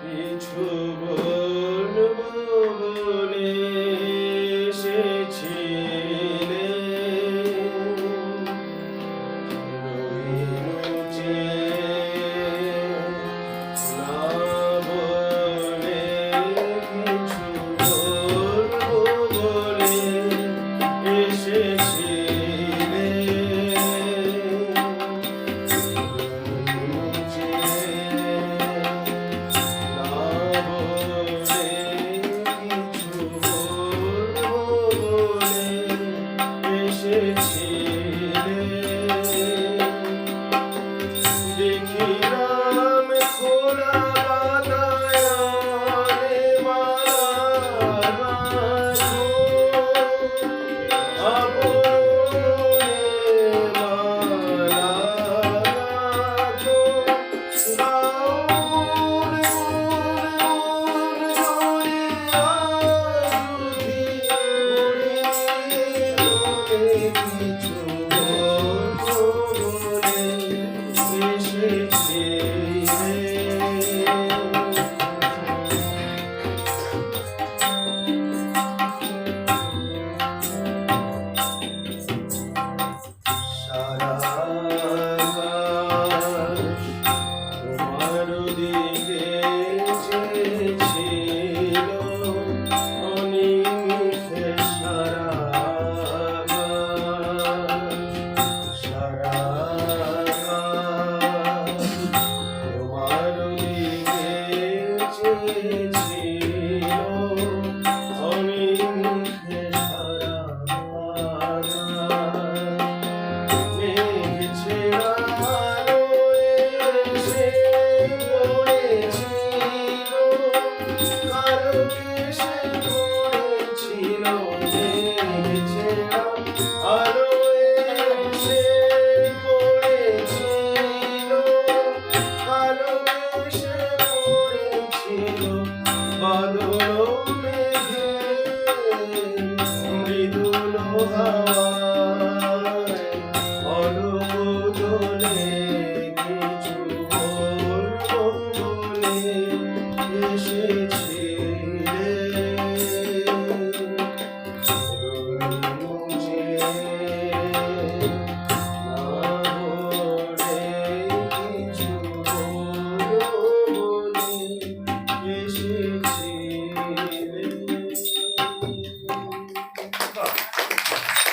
কিছু বলব বলে এসেছি। श्रीराम खोला এসেছি।